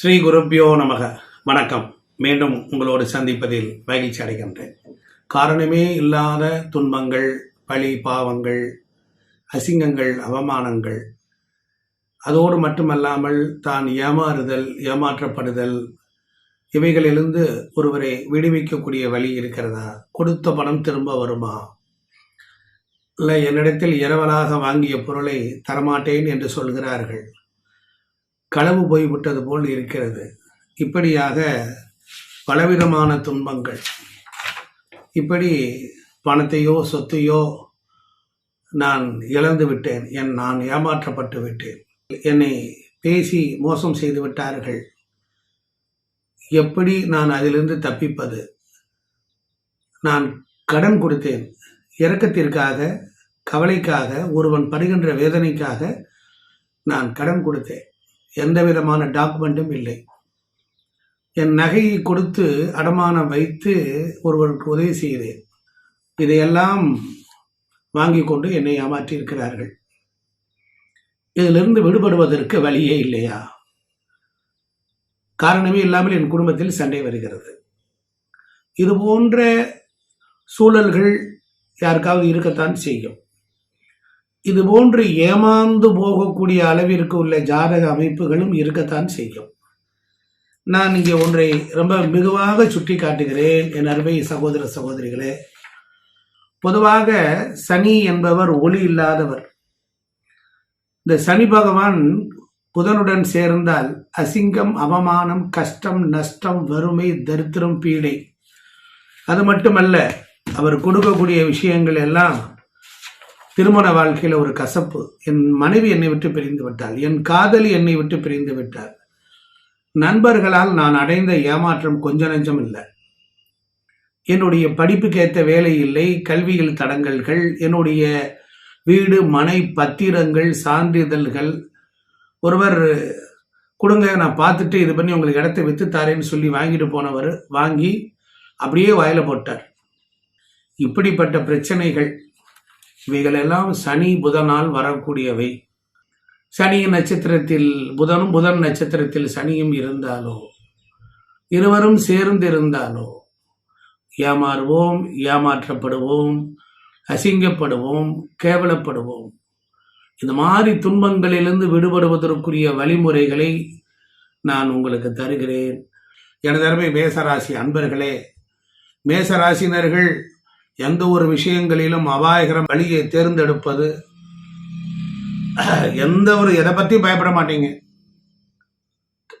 ஸ்ரீ குருப்பியோ நமக. வணக்கம். மீண்டும் உங்களோடு சந்திப்பதில் மகிழ்ச்சி அடைகின்றேன். காரணமே இல்லாத துன்பங்கள் பழி பாவங்கள் அசிங்கங்கள் அவமானங்கள் அதோடு மட்டுமல்லாமல் தான் ஏமாறுதல் ஏமாற்றப்படுதல் இவைகளிலிருந்து ஒருவரை விடுவிக்கக்கூடிய வழி இருக்கிறதா? கொடுத்த பணம் திரும்ப வருமா? இல்லை என்னிடத்தில் இரவலாக வாங்கிய பொருளை தரமாட்டேன் என்று சொல்கிறார்கள். களவு போய்விட்டது போல் இருக்கிறது. இப்படியாக பலவிதமான துன்பங்கள். இப்படி பணத்தையோ சொத்தையோ நான் இழந்து விட்டேன். என் நான் ஏமாற்றப்பட்டு விட்டேன். என்னை பேசி மோசம் செய்து விட்டார்கள். எப்படி நான் அதிலிருந்து தப்பிப்பது? நான் கடன் கொடுத்தேன். இரக்கத்திற்காக கவலைக்காக ஒருவன் படுகின்ற வேதனைக்காக நான் கடன் கொடுத்தேன். எந்த விதமான டாக்குமெண்ட்டும் இல்லை. என் நகையை கொடுத்து அடமானம் வைத்து ஒருவருக்கு உதவி செய்தேன். இதையெல்லாம் வாங்கி கொண்டு என்னை ஏமாற்றி இருக்கிறார்கள் இதிலிருந்து விடுபடுவதற்கு வழியே இல்லையா? காரணமே இல்லாமல் என் குடும்பத்தில் சண்டை வருகிறது. இது போன்ற சூழல்கள் யாருக்காவது இருக்கத்தான் செய்யும். இது போன்று ஏமாந்து போகக்கூடிய அளவிற்கு உள்ள ஜாதக அமைப்புகளும் இருக்கத்தான் செய்யும். நான் இங்கே ஒன்றை ரொம்ப மிகுவாக சுட்டி காட்டுகிறேன் என் அருமை சகோதர சகோதரிகளே. பொதுவாக சனி என்பவர் ஒளி இல்லாதவர். இந்த சனி பகவான் புதனுடன் சேர்ந்தால் அசிங்கம் அவமானம் கஷ்டம் நஷ்டம் வறுமை தரித்திரம் பீடை. அது மட்டுமல்ல அவர் கொடுக்கக்கூடிய விஷயங்கள் எல்லாம் திருமண வாழ்க்கையில் ஒரு கசப்பு. என் மனைவி என்னை விட்டு பிரிந்து விட்டாள். என் காதலி என்னை விட்டு பிரிந்து விட்டாள். நண்பர்களால் நான் அடைந்த ஏமாற்றம் கொஞ்ச நஞ்சம் இல்லை. என்னுடைய படிப்புக்கேற்ற வேலை இல்லை கல்வியில் தடங்கல்கள் என்னுடைய வீடு மனை பத்திரங்கள் சான்றிதழ்கள். ஒருவர் கொடுங்க நான் பார்த்துட்டு இது பண்ணி உங்களுக்கு இடத்த வித்து தாரேன்னு சொல்லி வாங்கிட்டு போனவர் வாங்கி அப்படியே வயலை போட்டார். இப்படிப்பட்ட பிரச்சனைகள் இவைகளெல்லாம் சனி புதனால் வரக்கூடியவை. சனி நட்சத்திரத்தில் புதனும் புதன் நட்சத்திரத்தில் சனியும் இருந்தாலோ இருவரும் சேர்ந்து இருந்தாலோ ஏமாறுவோம் ஏமாற்றப்படுவோம் அசிங்கப்படுவோம் கேவலப்படுவோம். இந்த மாதிரி துன்பங்களிலிருந்து விடுபடுவதற்குரிய வழிமுறைகளை நான் உங்களுக்கு தருகிறேன். எனது அருமை மேசராசி அன்பர்களே மேசராசினர்கள் எந்த ஒரு விஷயங்களிலும் அபாயகரம் வழியை தேர்ந்தெடுப்பது எந்த ஒரு எதை பற்றியும் பயப்பட மாட்டீங்க.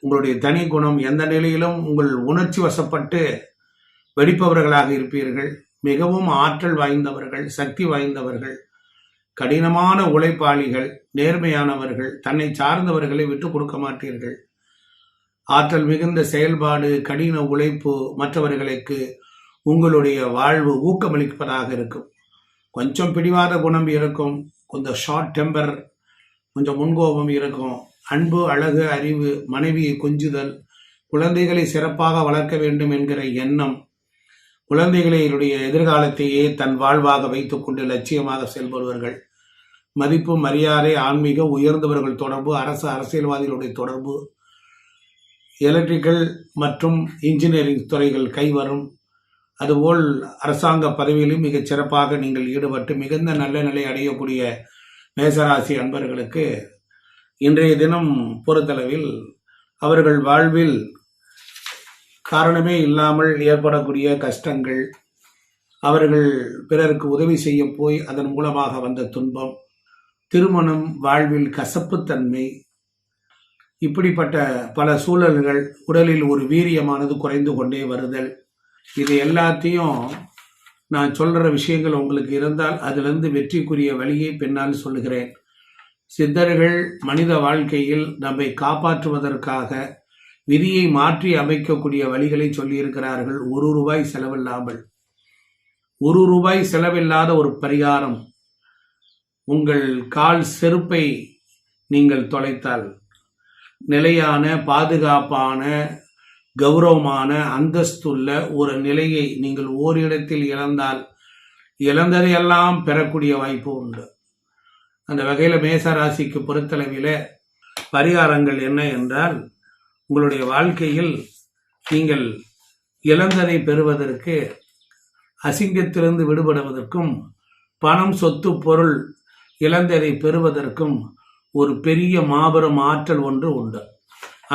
உங்களுடைய தனி குணம் எந்த நிலையிலும் உங்கள் உணர்ச்சி வசப்பட்டு வெடிப்பவர்களாக இருப்பீர்கள். மிகவும் ஆற்றல் வாய்ந்தவர்கள் சக்தி வாய்ந்தவர்கள் கடினமான உழைப்பாளிகள் நேர்மையானவர்கள் தன்னை சார்ந்தவர்களை விட்டு கொடுக்க மாட்டீர்கள். ஆற்றல் மிகுந்த செயல்பாடு கடின உழைப்பு மற்றவர்களுக்கு உங்களுடைய வாழ்வு ஊக்கமளிப்பதாக இருக்கும். கொஞ்சம் பிடிவாத குணம் இருக்கும். கொஞ்சம் ஷார்ட் டெம்பர் கொஞ்சம் முன்கோபம் இருக்கும். அன்பு அழகு அறிவு மனைவியை கொஞ்சுதல் குழந்தைகளை சிறப்பாக வளர்க்க வேண்டும் என்கிற எண்ணம் குழந்தைகளுடைய எதிர்காலத்தையே தன் வாழ்வாக வைத்துக்கொண்டு லட்சியமாக செயல்படுவர்கள். மதிப்பு மரியாதை ஆன்மீக உயர்ந்தவர்கள் தொடர்பு அரசு அரசியல்வாதிகளுடைய தொடர்பு எலக்ட்ரிக்கல் மற்றும் இன்ஜினியரிங் துறைகள் கைவரும். அதுபோல் அரசாங்க பதவியிலும் மிகச் சிறப்பாக நீங்கள் ஈடுபட்டு மிகுந்த நல்ல நிலை அடையக்கூடிய மேசராசி அன்பர்களுக்கு இன்றைய தினம் பொறுத்தளவில் அவர்கள் வாழ்வில் காரணமே இல்லாமல் ஏற்படக்கூடிய கஷ்டங்கள் அவர்கள் பிறருக்கு உதவி செய்ய போய் அதன் மூலமாக வந்த துன்பம் திருமணம் வாழ்வில் கசப்புத்தன்மை இப்படிப்பட்ட பல சூழல்கள் உடலில் ஒரு வீரியமானது குறைந்து கொண்டே வருதல் இது எல்லாத்தையும் நான் சொல்கிற விஷயங்கள் உங்களுக்கு இருந்தால் அதிலிருந்து வெற்றிக்குரிய வழியை பின்னால் சொல்லுகிறேன். சித்தர்கள் மனித வாழ்க்கையில் நம்மை காப்பாற்றுவதற்காக விதியை மாற்றி அமைக்கக்கூடிய வழிகளை சொல்லியிருக்கிறார்கள். ஒரு ரூபாய் செலவில்லாமல். ஒரு ரூபாய் செலவில்லாத ஒரு பரிகாரம். உங்கள் கால் செருப்பை நீங்கள் தொலைத்தால். நிலையான பாதுகாப்பான கௌரவமான அந்தஸ்துள்ள ஒரு நிலையை நீங்கள் ஓரிடத்தில் இழந்தால் இழந்ததையெல்லாம் பெறக்கூடிய வாய்ப்பு உண்டு. அந்த வகையில் மேசராசிக்கு பொறுத்தளவில் பரிகாரங்கள் என்ன என்றால் உங்களுடைய வாழ்க்கையில் நீங்கள் இழந்ததை பெறுவதற்கு அசிங்கத்திலிருந்து விடுபடுவதற்கும் பணம் சொத்து பொருள் இழந்ததை பெறுவதற்கும் ஒரு பெரிய மாபெரும் ஆற்றல் ஒன்று உண்டு.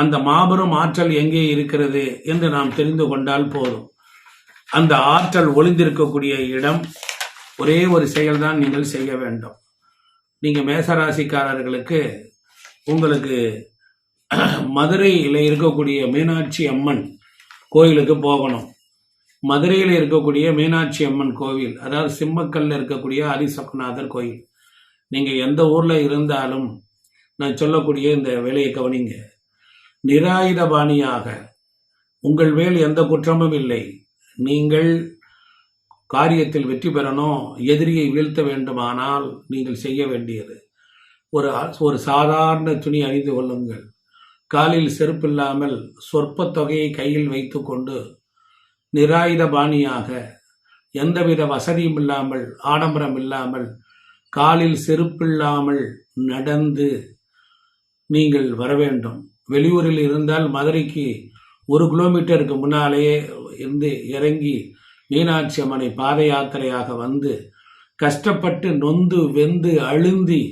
அந்த மாபெரும் ஆற்றல் எங்கே இருக்கிறது என்று நாம் தெரிந்து கொண்டால் போதும். அந்த ஆற்றல் ஒளிந்திருக்கக்கூடிய இடம் ஒரே ஒரு செயல்தான் நீங்கள் செய்ய வேண்டும். நீங்கள் மேசராசிக்காரர்களுக்கு உங்களுக்கு மதுரையில் இருக்கக்கூடிய மீனாட்சி அம்மன் கோயிலுக்கு போகணும். மதுரையில் இருக்கக்கூடிய மீனாட்சி அம்மன் கோவில் அதாவது சிம்மக்கல்ல இருக்கக்கூடிய ஆதிசக்குநாதர் கோயில். நீங்கள் எந்த ஊரில் இருந்தாலும் நான் சொல்லக்கூடிய இந்த வேலையை கவனிங்க. நிராயுதபாணியாக உங்கள் மேல் எந்த குற்றமும் இல்லை. நீங்கள் காரியத்தில் வெற்றி பெறணும் எதிரியை வீழ்த்த வேண்டுமானால் நீங்கள் செய்ய வேண்டியது. ஒரு ஒரு சாதாரண துணி அணிந்து கொள்ளுங்கள். காலில் செருப்பில்லாமல் சொற்ப தொகையை கையில் வைத்துக்கொண்டு நிராயுத பாணியாக எந்தவித வசதியும் இல்லாமல் ஆடம்பரம் இல்லாமல் காலில் செருப்பில்லாமல் நடந்து நீங்கள் வர வேண்டும். வெளியூரில் இருந்தால் மதுரைக்கு ஒரு கிலோமீட்டருக்கு முன்னாலேயே இருந்து இறங்கி மீனாட்சி அம்மனை பாத யாத்திரையாக வந்து கஷ்டப்பட்டு நொந்து வெந்து அழுந்தி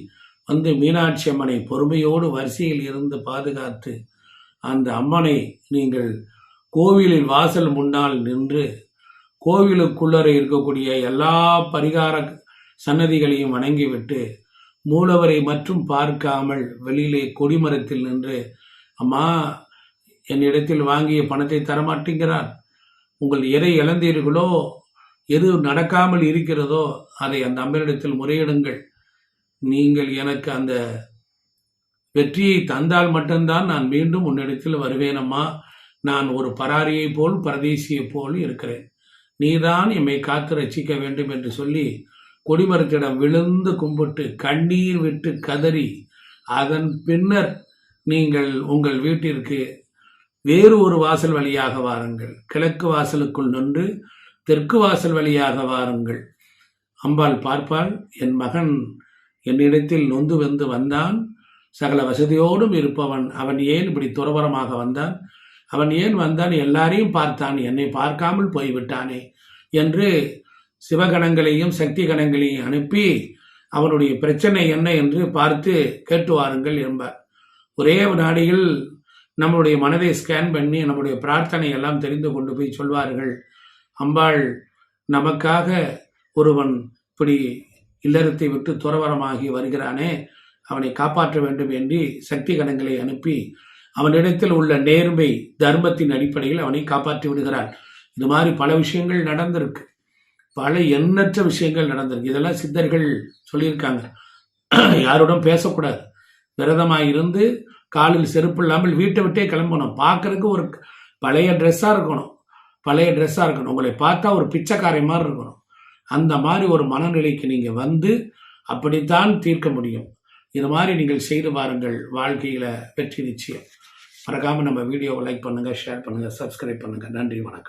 வந்து மீனாட்சி அம்மனை பொறுமையோடு வரிசையில் இருந்து பாதுகாத்து அந்த அம்மனை நீங்கள் கோவிலின் வாசல் முன்னால் நின்று கோவிலுக்குள்ளரை இருக்கக்கூடிய எல்லா பரிகார சன்னதிகளையும் வணங்கிவிட்டு மூலவரை மட்டும் பார்க்காமல் வெளியிலே கொடிமரத்தில் நின்று அம்மா என்னிடத்தில் வாங்கிய பணத்தை தரமாட்டேங்கிறார். உங்கள் எதை இழந்தீர்களோ எது நடக்காமல் இருக்கிறதோ அதை அந்த அம்மனிடத்தில் முறையிடுங்கள். நீங்கள் எனக்கு அந்த வெற்றியை தந்தால் மட்டும்தான் நான் மீண்டும் உன்னிடத்தில் வருவேனம்மா நான் ஒரு பராரியை போல் பரதேசியை போல் இருக்கிறேன். நீதான் எம்மை காத்து ரசிக்க வேண்டும் என்று சொல்லி கொடிமரத்திடம் விழுந்து கும்பிட்டு கண்ணீர் விட்டு கதறி அதன் பின்னர் நீங்கள் உங்கள் வீட்டிற்கு வேறு ஒரு வாசல் வழியாக வாருங்கள். கிழக்கு வாசலுக்குள் நின்று தெற்கு வாசல் வழியாக வாருங்கள். அம்பாள் பார்ப்பாள் என் மகன் என்னிடத்தில் நொந்து வந்து வந்தான். சகல வசதியோடும் இருப்பவன். அவன் ஏன் இப்படி துறவரமாக வந்தான்? அவன் ஏன் வந்தான்? எல்லாரையும் பார்த்தான். என்னை பார்க்காமல் போய்விட்டானே என்று சிவகணங்களையும் சக்தி கணங்களையும் அனுப்பி அவனுடைய பிரச்சனை என்ன? என்று பார்த்து கேட்டு வாருங்கள் என்பார். ஒரே நாடியில் நம்மளுடைய மனதை ஸ்கேன் பண்ணி நம்முடைய பிரார்த்தனை எல்லாம் தெரிந்து கொண்டு போய் சொல்வார்கள். அம்பாள் நமக்காக ஒருவன் இப்படி இல்லறத்தை விட்டு துறவரமாகி வருகிறானே அவனை காப்பாற்ற வேண்டும் என்று சக்தி கணங்களை அனுப்பி அவனிடத்தில் உள்ள நேர்மை தர்மத்தின் அடிப்படையில் அவனை காப்பாற்றி விடுகிறான். இது மாதிரி பல விஷயங்கள் நடந்திருக்கு. பல எண்ணற்ற விஷயங்கள் நடந்திருக்கு. இதெல்லாம் சித்தர்கள் சொல்லியிருக்காங்க. யாருடன் பேசக்கூடாது. விரதமாக இருந்து காலில் செருப்பு இல்லாமல் வீட்டை விட்டே கிளம்பணும். பார்க்கறதுக்கு ஒரு பழைய ட்ரெஸ்ஸாக இருக்கணும். பழைய ட்ரெஸ்ஸாக இருக்கணும். உங்களை பார்த்தா ஒரு பிச்சைக்காரை மாதிரி இருக்கணும். அந்த மாதிரி ஒரு மனநிலைக்கு நீங்கள் வந்து அப்படித்தான் தீர்க்க முடியும். இது மாதிரி நீங்கள் செய்து பாருங்கள் வாழ்க்கையில் வெற்றி நிச்சயம். மறக்காமல் நம்ம வீடியோவை லைக் பண்ணுங்கள் ஷேர் பண்ணுங்கள் சப்ஸ்கிரைப் பண்ணுங்கள் நன்றி வணக்கம்.